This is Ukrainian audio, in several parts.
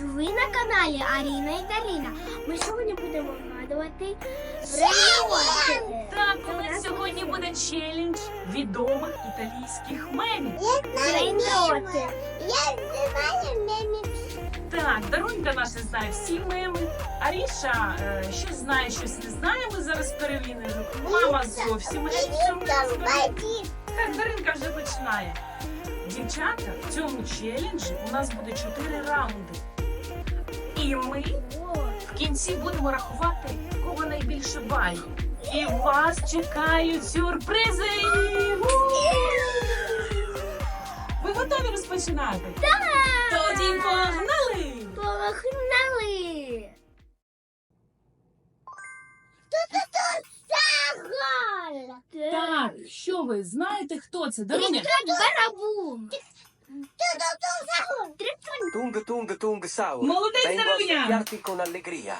ви на каналі Аріна і Дарина. Ми сьогодні будемо вгадувати прийоти. Так, у нас сьогодні буде челендж відомих італійських мемів. Прийоти. Я знаю мемі. Так, Дарунька наша знає всі меми. Аріша е, щось знає, щось не знає. Ми зараз перевіримо. Мама зовсім мемів в цьому не розуміє. Так, Даринка вже починає. Дівчата, в цьому челенджі у нас буде чотири раунди. І ми в кінці будемо рахувати, кого найбільше балів. І вас чекають сюрпризи! Ви готові розпочинати? Так! Тоді погнали! Погнали. Так, що ви знаєте, хто це? Даруня? Барабум. Tung tung tung saur. Молодець, Vengo a Даруня! svegliarti con allegria.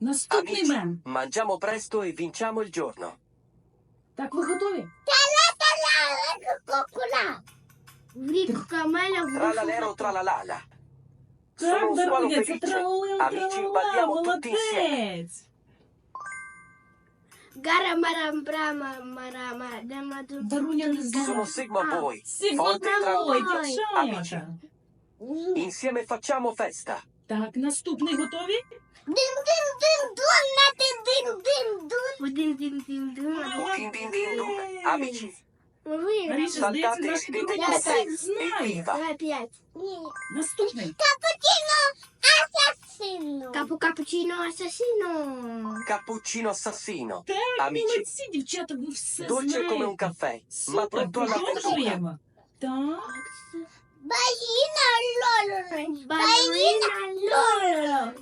Наступний Amici, мем. mangiamo presto e vinciamo il giorno. Так, ви готові? Кукула. В рік камеля в Tralalero руку. tralalala. Так, Sono un suono Даруня, це felice. тралила, Amici, тралала, balliamo tutti insieme. молодець. Гара марам брама марама дема ду- Даруня не знає. Sono Sigma Boy. Сигма Forte tranquillo. дівчата. Insieme facciamo festa. Так, наступний готові? Один дин дин дин. Din din din dun. Amici, Ви. Аріша, здається, saltate наш e dite друг con знає. П'ять. Наступний. Капучино асасино. Капу капучино асасіно. Cappuccino assassino. Так, Amici, молодці, дівчата, ви все dolce come un знаєте. caffè, ma Супер, pronto alla apertura. продовжуємо. Так, Баліна лоло. Балерина Лола.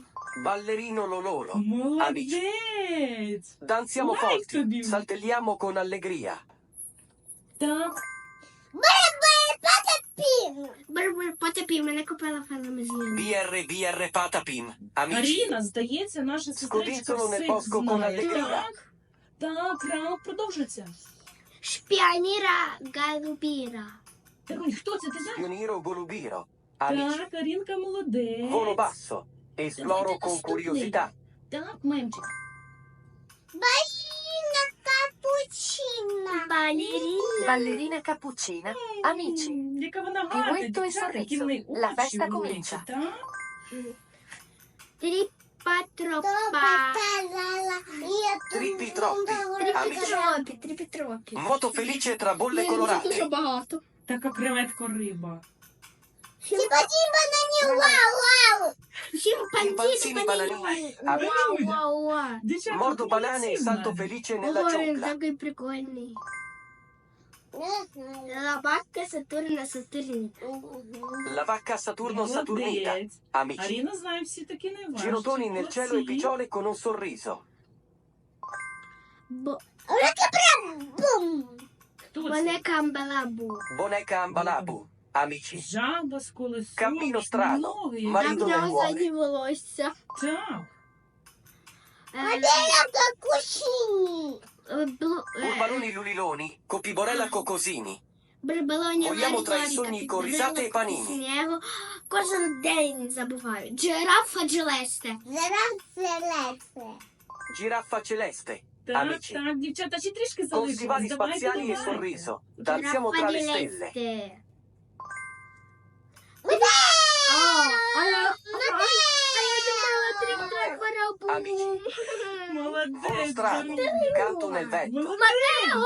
Ballerino lololo. молодець. Danziamo Лайк forti, тобі. saltelliamo con allegria. Так, Пін. Потопів, мене купила ним. BR BR patapim. Amici, Аріна, здається, наша сестричка Скудицю не знає. Так, так, раунд продовжується. Шпіоніра Галубіра. Дарунь, хто це? Ти знаєш? Golubiro. Amici, Так, Арінка молодець. volo basso. Esploro con curiosità. Так, мемчик. Баліна капучино. Балерина. Ballerina cappuccina. Amici, М, Яка вона гарна, Piruetto e дівчата, які в неї sorriso. La очі festa великі, comincia. так? Тріпатропа. Топа-та-ла-ла. Я Тріпі тут тропі. думала, Amici. Тріпітропі, тріпітропі. Moto felice tra bolle colorate. багато. Така креветка риба. Сімба-сімба на ній вау-вау. Шимпанзіні бананіни. Amici, Вау, вау. Дівчата, mordo ви banane e молодці в salto мене. felice nella Ой, він giungla. такий прикольний. Не знаю. Лабака Сатурна Сатурні. La vacca Saturno Saturnita. Молодець. Amici, Аріна знає всі такі найважчі. girotoni nel cielo e Молодці. picciole con un sorriso. Бо Бум. Хто вони це? камбалабу. Boneca ambalabu. Amici, Жаба з колесом. Cammino strano. ноги. Ma- Там Маріно в нього Леуоне. задні волосся. Так. Е, Баліна капучино. е, блу- е, Urbaloni luliloni, copiborella cocosini. Брибелоні Vogliamo tra i Марі sogni Марі, corisate такі e panini. снігу. Кожен день забуваю. Джирафа Джелесте. Зараз селеце. Giraffa celeste. Так, Amici. так, дівчата, ще трішки Con залишилось. stivali Давайте, spaziali e давайте. sorriso. Danziamo tra le stelle. Джелесте. Amici. Volo Молодець. strano, Даруня. canto nel vento. Молодець. О,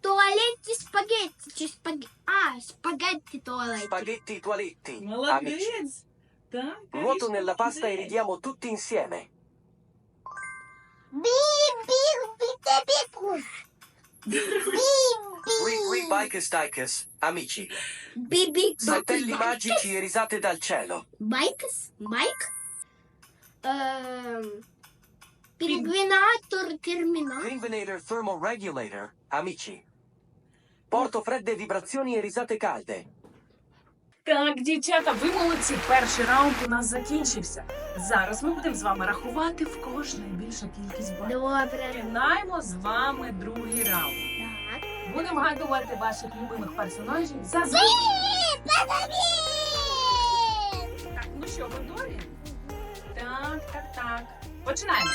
Туалетті спагетті чи спагетті? А, спагетті туалетті. Spaghetti toaletti. Amici. Молодець. Так. Nuoto Арішка, nella pasta e молодець. ridiamo tutti insieme. Бі-бі-бі-бі-кус. Qui qui bikers dikers. Amici. Бібі. Saltelli magici e risate dal cielo. Байкс? Байк? Ем... Пінгвінатор термінатор. Greenvenator thermoregulator. Amici. Porto fredde vibrazioni e risate calde. Так, дівчата, ви молодці. Перший раунд у нас закінчився. Зараз ми будемо з вами рахувати в кого ж найбільша кількість балів. Добре. Починаємо з вами другий раунд. Так. Будемо гадувати ваших любимих персонажів за звук. що, готові? Так, так, так. Починаємо.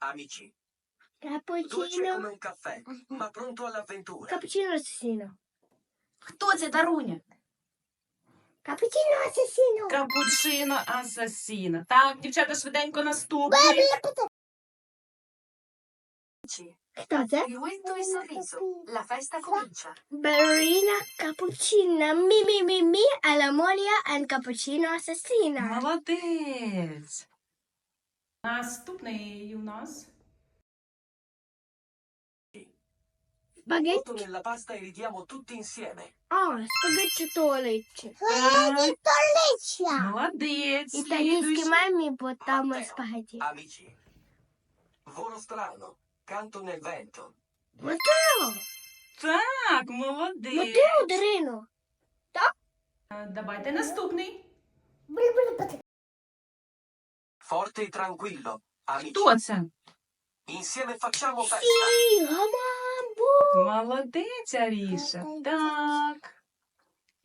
Amici, dolce Капучино. come un caffè, ma pronto all'avventura. Капучино асасіно. Хто це Даруня? Капучино асасіно. Капучино асасіно. Так, дівчата, швиденько наступний. Amici, Хто це? il vento e sorriso. La festa comincia. Балерина капучино. Мі мі мі мі alla Molia and cappuccino assassino. Молодець. Наступний у нас. Спагетті. Butto nella pasta e ridiamo tutti insieme. А, спагетті туалетті. Так, Столиця. молодець. Італійські Слідуючий. мамі, бо там спагетті. Amici, volo strano, canto nel vento. Матео! Так, молодець. Матео Дарину. Е, Давайте наступний. Forte e tranquillo, amici. Хто це? Insieme facciamo festa. Сі, гамамбу. Молодець, Аріша. Так.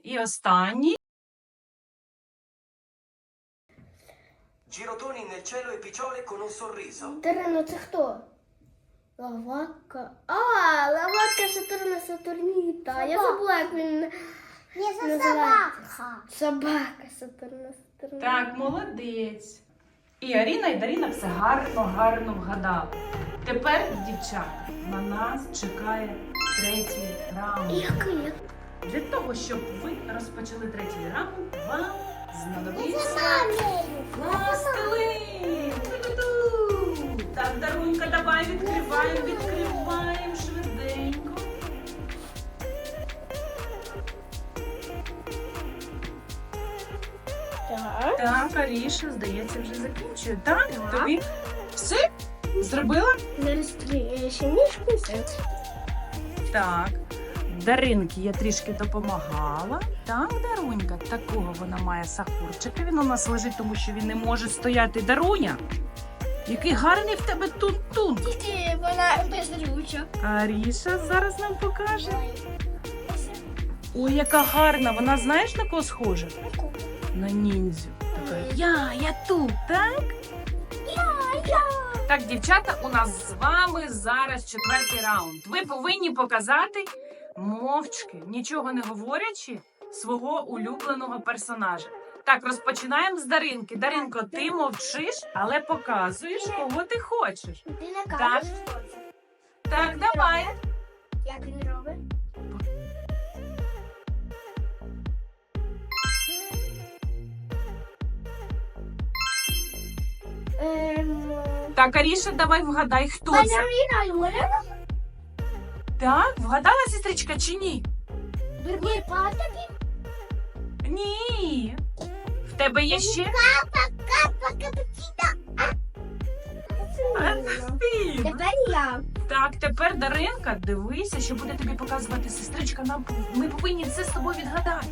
І останній. Girotoni nel cielo e picciole con un sorriso. Дарино, це хто? Лавака. А, лавака Сатурна Сатурніта. Я забула, як він за називається. собака. Собака Сатурна Сатурніта. Так, молодець. І Аріна і Даріна все гарно, гарно вгадали. Тепер, дівчата, на нас чекає третій раунд. Який? Для того, щоб ви розпочали третій раунд, вам знадобиться за пластилин. Так, Дарунька, давай відкриваємо, відкриваємо швиденько. Так. Так, Аріша, здається, вже закінчує. Так, Так. тобі все зробила? Зараз три- ще ніжку все. Так. Даринки я трішки допомагала. Так, Дарунька, такого вона має сахурчика. Він у нас лежить, тому що він не може стояти. Даруня, який гарний в тебе тун-тун. Тільки вона без ручок. Аріша зараз нам покаже. Ой, яка гарна. Вона знаєш на кого схожа? На ніндзю. Така я, я тут, так? Так, дівчата, у нас з вами зараз четвертий раунд. Ви повинні показати мовчки, нічого не говорячи, свого улюбленого персонажа. Так, розпочинаємо з Даринки. Даринко, ти мовчиш, але показуєш, кого ти хочеш. Ти не Так. кажеш, що це. Так, давай. Як він робить? Ем, Так, Аріша, давай вгадай, хто це. Балерина Лорена? Так, вгадала сестричка чи ні? Верні патові? Тебе є ще? Капа, капучино. Тепер я. Так, тепер Даринка, дивися, що буде тобі показувати сестричка. Нам ми повинні це з тобою відгадати.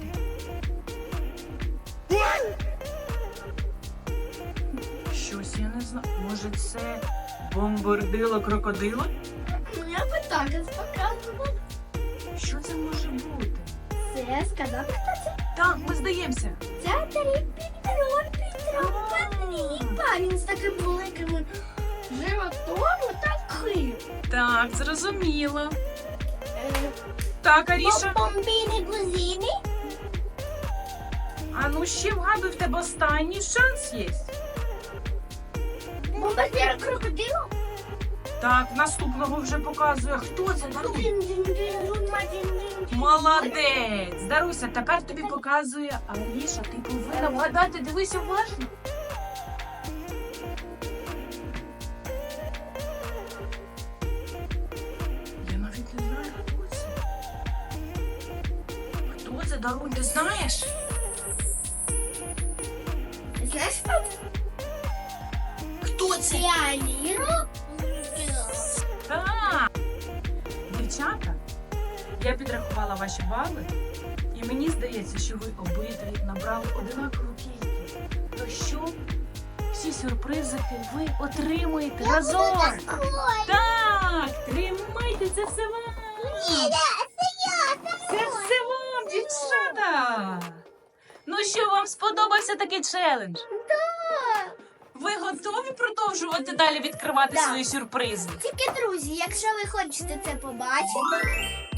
Щось я не знаю. Може, це бомбардило крокодило? Ну, Я би так показувала. Що це може бути? Це сказав, хто це? Так, ми здаємося. Це Тарік Пітро, Пітро, Патріпа. Він з таким великим животом, такий. Так, зрозуміло. Е, Так, Аріша. Бомбіни гузіни. А ну ще вгадуй, в тебе останній шанс є. Бомбардир крокодилу. Так, наступного вже показує. Хто це? Даруй. Молодець! Даруся, тепер тобі показує Аріша, ти повинна вгадати, дивись уважно. Я навіть не знаю, хто це. Хто це, Дарунь, ти знаєш? Знаєш, хто це? Хто це? Я Ліро. Дівчата, я підрахувала ваші бали, і мені здається, що ви обидві набрали одинакову кількість. То що всі сюрпризики ви отримуєте разом. Такой. Так, тримайте це все вам. Це все вам, дівчата. Ну що, вам сподобався такий челендж? Так. Ви готові продовжувати далі відкривати Да. свої сюрпризи? Тільки, друзі, якщо ви хочете це побачити,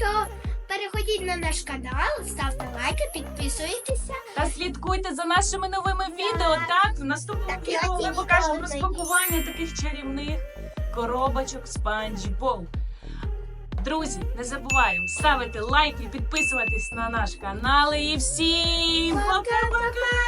то переходіть на наш канал, ставте лайки, підписуйтеся. Та слідкуйте за нашими новими відео. Так, в наступному Так, відео ми покажемо розпакування таких чарівних коробочок Спанч Бол. Друзі, не забуваємо ставити лайки, підписуватись на наш канал і всім пока-пока!